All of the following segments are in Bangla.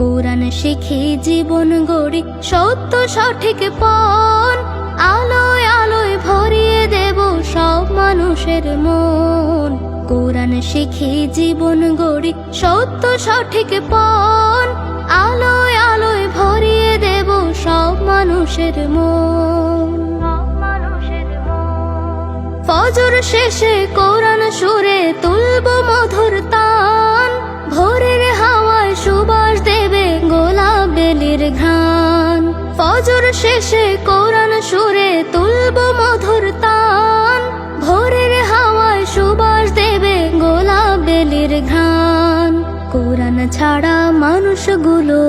কোরআন শিখি জীবন গড়ি, সত্য সঠিক পণ আলোয় আলোয় ভরিয়ে দেব সব মানুষের মন। কোরআন শিখি জীবন গড়ি, সত্য সঠিক পণ আলোয় আলোয় ভরিয়ে দেব সব মানুষের মন। ফজর শেষে কোরআন সুরে তুলব ফজর শেষে কোরআন সুরে তুলব মধুর তান। ভোরের হাওয়ায় সুবাস দেবে গোলাপ বেলির ঘ্রাণ। কোরআন ছাড়া মানুষগুলো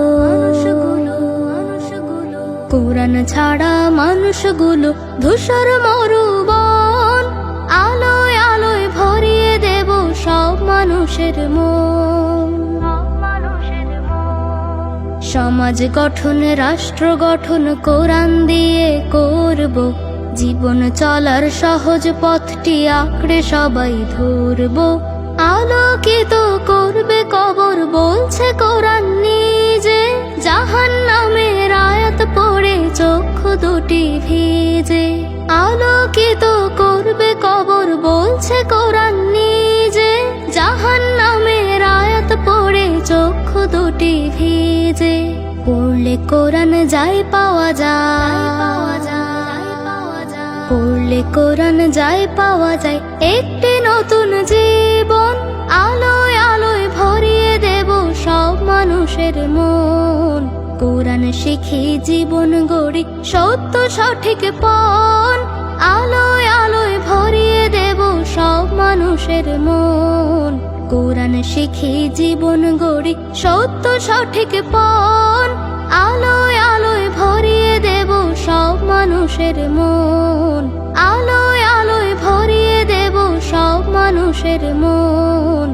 কোরআন ছাড়া মানুষগুলো ধূসর মরুবন। আলোয় আলোয় ভরিয়ে দেব সব মানুষের মন। সমাজ গঠন, রাষ্ট্র গঠন, কোরআন দিয়ে করব। জীবন চলার সহজ পথটি আঁকড়ে সবাই ধরব। আলোকিত করবে কবর, বলছে কোরআন নিজে। জাহান নামের আয়াত পড়ে চক্ষু দুটি ভিজে। আলোকিত করবে দুটি ভিজে পড়লে কোরআন যাই পাওয়া যায়। পড়লে কোরআন যাই পাওয়া যায়। একটি নতুন জীবন আলোয় আলোয় ভরিয়ে দেব সব মানুষের মন। কোরআন শিখি জীবন গড়ি, সত্য সঠিক পণ আলোয় আলোয় ভরিয়ে দেব সব মানুষের মন। কোরআন শিখি, জীবন গড়ি, সত্য সঠিক পণ আলোয় আলোয় ভরিয়ে দেব সব মানুষের মন। আলোয় আলোয় ভরিয়ে দেব সব মানুষের মন।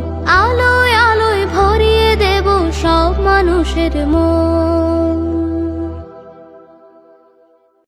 আলোয় আলোয় ভরিয়ে দেব সব মানুষের মন।